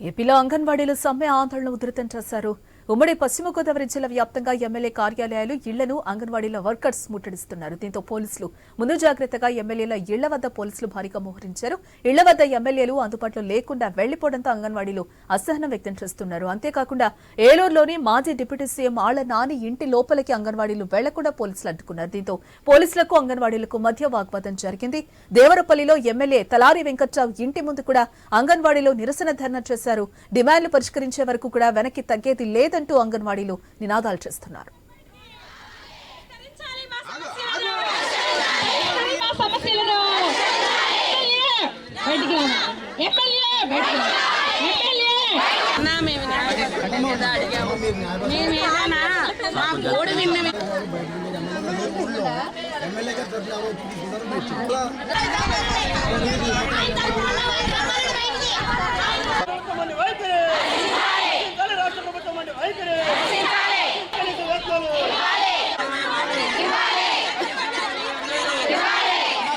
ఏపీలో అంగన్వాడీలు సమ్మె ఆందోళన ఉధృతం చేశారు. ఉమ్మడి పశ్చిమ గోదావరి జిల్లా వ్యాప్తంగా ఎమ్మెల్యే కార్యాలయాలు ఇళ్ళను అంగన్వాడీల వర్కర్స్ ముట్టడిస్తున్నారు. దీంతో పోలీసులు ముందు జాగ్రత్తగా ఎమ్మెల్యేల ఇళ్ళ వద్ద పోలీసులు భారీగా మోహరించారు. ఇళ్ళ వద్ద ఎమ్మెల్యేలు అందుబాటులో లేకుండా వెళ్ళిపోవడంతో అంగన్వాడీలు అసహనం వ్యక్తం చేస్తున్నారు. అంతేకాకుండా ఏలూరులోని మాజీ డిప్యూటీ సీఎం ఆళ్ళ నాని ఇంటి లోపలికి అంగన్వాడీలు వెళ్ళకుండా పోలీసులు అడ్డుకున్నారు. దీంతో పోలీసులకు అంగన్వాడీలకు మధ్య వాగ్వాదం జరిగింది. దేవరపల్లిలో ఎమ్మెల్యే తలారి వెంకట్రావు ఇంటి ముందు కూడా అంగన్వాడీలో నిరసన ధర్నా చేశారు. డిమాండ్లు పరిష్కరించే వరకు కూడా వెనక్కి తగ్గేది లేదు లేదంటూ అంగన్వాడీలు నినాదాలు చేస్తున్నారు. ఎమ్మెల్యే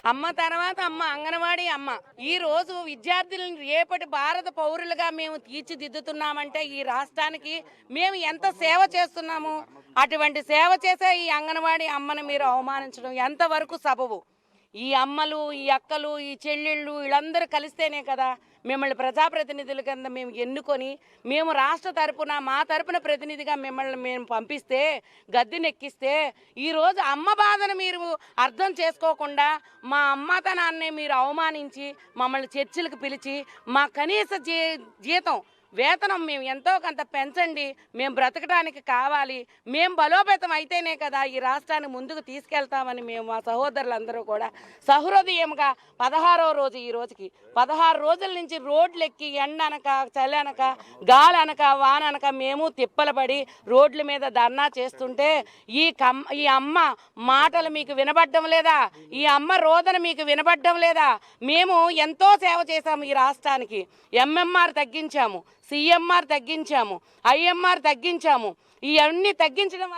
అమ్మ తర్వాత అమ్మ అంగన్వాడి అమ్మ. ఈ రోజు విద్యార్థులను రేపటి భారత పౌరులుగా మేము తీర్చిదిద్దుతున్నామంటే ఈ రాష్ట్రానికి మేము ఎంత సేవ చేస్తున్నాము? అటువంటి సేవ చేసే ఈ అంగన్వాడి అమ్మను మీరు అవమానించడం ఎంతవరకు సబబు? ఈ అమ్మలు ఈ అక్కలు ఈ చెల్లెళ్ళు వీళ్ళందరూ కలిస్తేనే కదా మిమ్మల్ని ప్రజాప్రతినిధుల కింద మేము ఎన్నుకొని మేము రాష్ట్ర తరపున మా తరపున ప్రతినిధిగా మిమ్మల్ని మేము పంపిస్తే గద్దెనెక్కిస్తే ఈరోజు అమ్మ బాధను మీరు అర్థం చేసుకోకుండా మా అమ్మతనాన్ని మీరు అవమానించి మమ్మల్ని చర్చిలకు పిలిచి మా కనీస జీ జీతం వేతనం మేము ఎంతో కొంత పెంచండి మేము బ్రతకడానికి కావాలి మేము బలోపేతం అయితేనే కదా ఈ రాష్ట్రాన్ని ముందుకు తీసుకెళ్తామని మేము మా సహోదరులందరూ కూడా సహృదయంగా పదహారో రోజు ఈ రోజుకి పదహారు రోజుల నుంచి రోడ్లు ఎక్కి ఎండ అనక చలి అనక గాలి అనక వాన అనక మేము తిప్పలబడి రోడ్ల మీద ధర్నా చేస్తుంటే ఈ కమ్ ఈ అమ్మ మాటలు మీకు వినబడ్డం లేదా? ఈ అమ్మ రోదన మీకు వినబడ్డం లేదా? మేము ఎంతో సేవ చేశాము ఈ రాష్ట్రానికి ఎంఎంఆర్ తగ్గించాము. సిఎంఆర్ తగ్గించాము ఐఎంఆర్ తగ్గించాము. ఇవన్నీ తగ్గించడం వల్ల